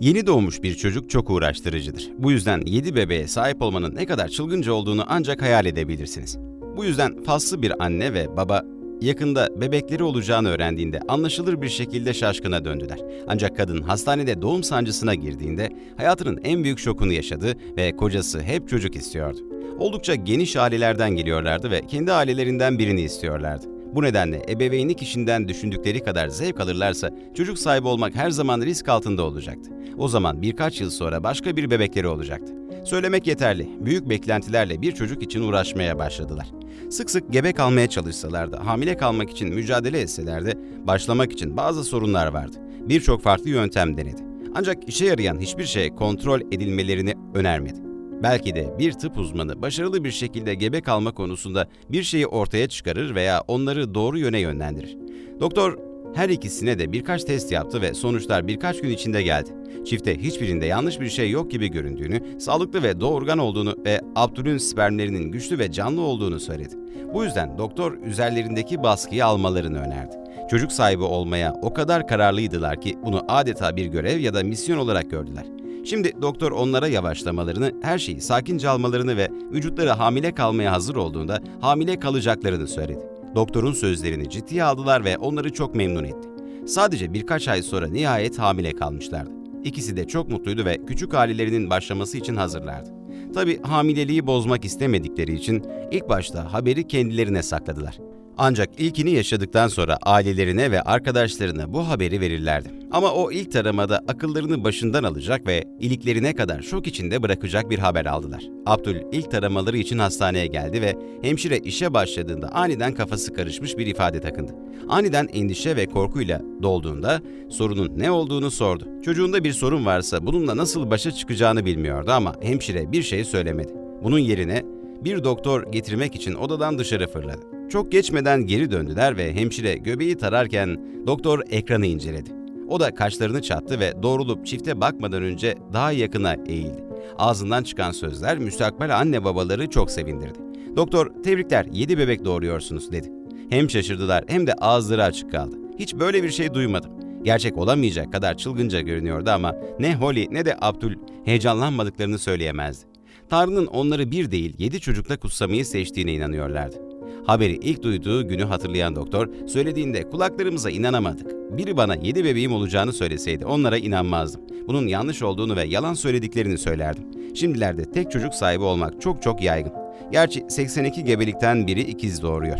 Yeni doğmuş bir çocuk çok uğraştırıcıdır. Bu yüzden 7 bebeğe sahip olmanın ne kadar çılgınca olduğunu ancak hayal edebilirsiniz. Bu yüzden faslı bir anne ve baba yakında bebekleri olacağını öğrendiğinde anlaşılır bir şekilde şaşkına döndüler. Ancak kadın hastanede doğum sancısına girdiğinde hayatının en büyük şokunu yaşadı ve kocası hep çocuk istiyordu. Oldukça geniş ailelerden geliyorlardı ve kendi ailelerinden birini istiyorlardı. Bu nedenle ebeveynlik işinden düşündükleri kadar zevk alırlarsa çocuk sahibi olmak her zaman risk altında olacaktı. O zaman birkaç yıl sonra başka bir bebekleri olacaktı. Söylemek yeterli. Büyük beklentilerle bir çocuk için uğraşmaya başladılar. Sık sık gebe kalmaya çalışsalar da, hamile kalmak için mücadele etseler de başlamak için bazı sorunlar vardı. Birçok farklı yöntem denedi. Ancak işe yarayan hiçbir şey kontrol edilmelerini önermedi. Belki de bir tıp uzmanı başarılı bir şekilde gebe kalma konusunda bir şeyi ortaya çıkarır veya onları doğru yöne yönlendirir. Doktor her ikisine de birkaç test yaptı ve sonuçlar birkaç gün içinde geldi. Çifte hiçbirinde yanlış bir şey yok gibi göründüğünü, sağlıklı ve doğurgan olduğunu ve Abdül'ün spermlerinin güçlü ve canlı olduğunu söyledi. Bu yüzden doktor üzerlerindeki baskıyı almalarını önerdi. Çocuk sahibi olmaya o kadar kararlıydılar ki bunu adeta bir görev ya da misyon olarak gördüler. Şimdi doktor onlara yavaşlamalarını, her şeyi sakince almalarını ve vücutları hamile kalmaya hazır olduğunda hamile kalacaklarını söyledi. Doktorun sözlerini ciddiye aldılar ve onları çok memnun etti. Sadece birkaç ay sonra nihayet hamile kalmışlardı. İkisi de çok mutluydu ve küçük ailelerinin başlaması için hazırlardı. Tabi hamileliği bozmak istemedikleri için ilk başta haberi kendilerine sakladılar. Ancak ilkini yaşadıktan sonra ailelerine ve arkadaşlarına bu haberi verirlerdi. Ama o ilk taramada akıllarını başından alacak ve iliklerine kadar şok içinde bırakacak bir haber aldılar. Abdül ilk taramaları için hastaneye geldi ve hemşire işe başladığında aniden kafası karışmış bir ifade takındı. Aniden endişe ve korkuyla dolduğunda sorunun ne olduğunu sordu. Çocuğunda bir sorun varsa bununla nasıl başa çıkacağını bilmiyordu ama hemşire bir şey söylemedi. Bunun yerine bir doktor getirmek için odadan dışarı fırladı. Çok geçmeden geri döndüler ve hemşire göbeği tararken doktor ekranı inceledi. O da kaşlarını çattı ve doğrulup çifte bakmadan önce daha yakına eğildi. Ağzından çıkan sözler müstakbel anne babaları çok sevindirdi. Doktor, tebrikler 7 bebek doğuruyorsunuz dedi. Hem şaşırdılar hem de ağızları açık kaldı. Hiç böyle bir şey duymadım. Gerçek olamayacak kadar çılgınca görünüyordu ama ne Holly ne de Abdül heyecanlanmadıklarını söyleyemezdi. Tanrı'nın onları bir değil yedi çocukla kutsamayı seçtiğine inanıyorlardı. Haberi ilk duyduğu günü hatırlayan doktor söylediğinde kulaklarımıza inanamadık. Biri bana yedi bebeğim olacağını söyleseydi onlara inanmazdım. Bunun yanlış olduğunu ve yalan söylediklerini söylerdim. Şimdilerde tek çocuk sahibi olmak çok çok yaygın. Gerçi 82 gebelikten biri ikiz doğuruyor.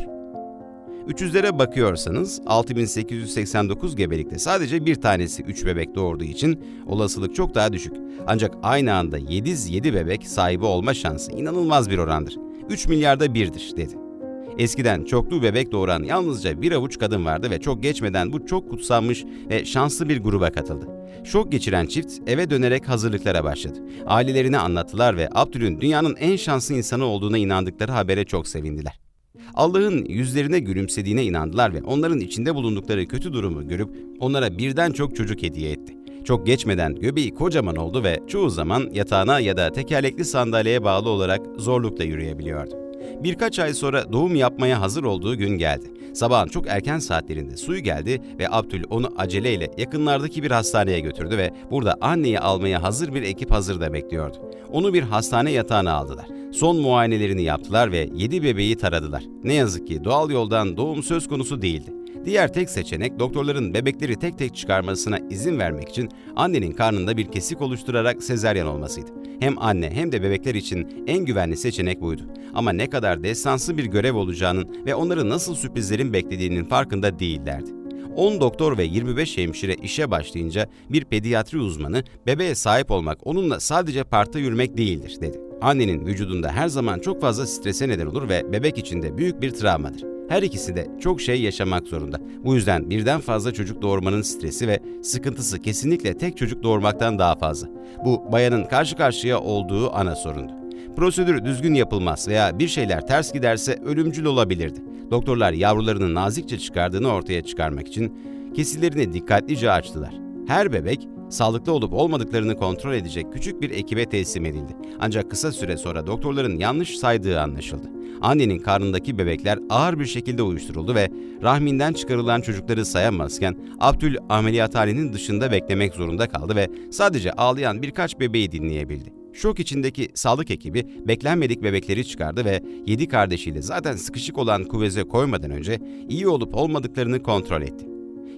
300'lere bakıyorsanız 6889 gebelikte sadece bir tanesi 3 bebek doğurduğu için olasılık çok daha düşük. Ancak aynı anda 7 7 bebek sahibi olma şansı inanılmaz bir orandır. 3 milyarda birdir dedi. Eskiden çoklu bebek doğuran yalnızca bir avuç kadın vardı ve çok geçmeden bu çok kutsanmış ve şanslı bir gruba katıldı. Şok geçiren çift eve dönerek hazırlıklara başladı. Ailelerine anlattılar ve Abdül'ün dünyanın en şanslı insanı olduğuna inandıkları habere çok sevindiler. Allah'ın yüzlerine gülümsediğine inandılar ve onların içinde bulundukları kötü durumu görüp onlara birden çok çocuk hediye etti. Çok geçmeden göbeği kocaman oldu ve çoğu zaman yatağına ya da tekerlekli sandalyeye bağlı olarak zorlukla yürüyebiliyordu. Birkaç ay sonra doğum yapmaya hazır olduğu gün geldi. Sabahın çok erken saatlerinde suyu geldi ve Abdül onu aceleyle yakınlardaki bir hastaneye götürdü ve burada anneyi almaya hazır bir ekip hazırda bekliyordu. Onu bir hastane yatağına aldılar. Son muayenelerini yaptılar ve 7 bebeği taradılar. Ne yazık ki doğal yoldan doğum söz konusu değildi. Diğer tek seçenek doktorların bebekleri tek tek çıkarmasına izin vermek için annenin karnında bir kesik oluşturarak sezeryan olmasıydı. Hem anne hem de bebekler için en güvenli seçenek buydu. Ama ne kadar destansı bir görev olacağının ve onları nasıl sürprizlerin beklediğinin farkında değillerdi. 10 doktor ve 25 hemşire işe başlayınca bir pediatri uzmanı bebeğe sahip olmak onunla sadece parkta yürümek değildir dedi. Annenin vücudunda her zaman çok fazla strese neden olur ve bebek için de büyük bir travmadır. Her ikisi de çok şey yaşamak zorunda. Bu yüzden birden fazla çocuk doğurmanın stresi ve sıkıntısı kesinlikle tek çocuk doğurmaktan daha fazla. Bu bayanın karşı karşıya olduğu ana sorundu. Prosedür düzgün yapılmaz veya bir şeyler ters giderse ölümcül olabilirdi. Doktorlar yavrularını nazikçe çıkardığını ortaya çıkarmak için kesillerini dikkatlice açtılar. Her bebek sağlıklı olup olmadıklarını kontrol edecek küçük bir ekibe teslim edildi. Ancak kısa süre sonra doktorların yanlış saydığı anlaşıldı. Annenin karnındaki bebekler ağır bir şekilde uyuşturuldu ve rahminden çıkarılan çocukları sayamazken Abdül ameliyathanenin dışında beklemek zorunda kaldı ve sadece ağlayan birkaç bebeği dinleyebildi. Şok içindeki sağlık ekibi beklenmedik bebekleri çıkardı ve yedi kardeşiyle zaten sıkışık olan kuvveze koymadan önce iyi olup olmadıklarını kontrol etti.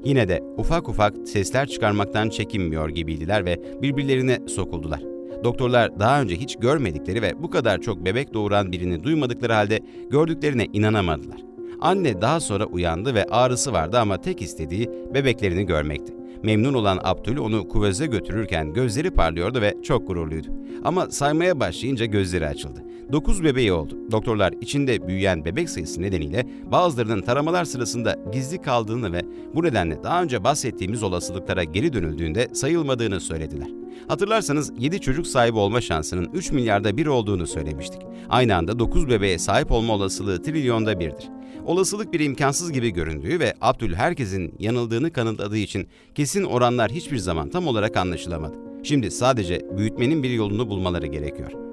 Yine de ufak ufak sesler çıkarmaktan çekinmiyor gibiydiler ve birbirlerine sokuldular. Doktorlar daha önce hiç görmedikleri ve bu kadar çok bebek doğuran birini duymadıkları halde gördüklerine inanamadılar. Anne daha sonra uyandı ve ağrısı vardı ama tek istediği bebeklerini görmekti. Memnun olan Abdül onu kuvveze götürürken gözleri parlıyordu ve çok gururluydu. Ama saymaya başlayınca gözleri açıldı. 9 bebeği oldu. Doktorlar içinde büyüyen bebek sayısı nedeniyle bazılarının taramalar sırasında gizli kaldığını ve bu nedenle daha önce bahsettiğimiz olasılıklara geri dönüldüğünde sayılmadığını söylediler. Hatırlarsanız 7 çocuk sahibi olma şansının 3 milyarda bir olduğunu söylemiştik. Aynı anda 9 bebeğe sahip olma olasılığı trilyonda birdir. Olasılık bir imkansız gibi göründüğü ve Abdül herkesin yanıldığını kanıtladığı için kesin oranlar hiçbir zaman tam olarak anlaşılamadı. Şimdi sadece büyütmenin bir yolunu bulmaları gerekiyor.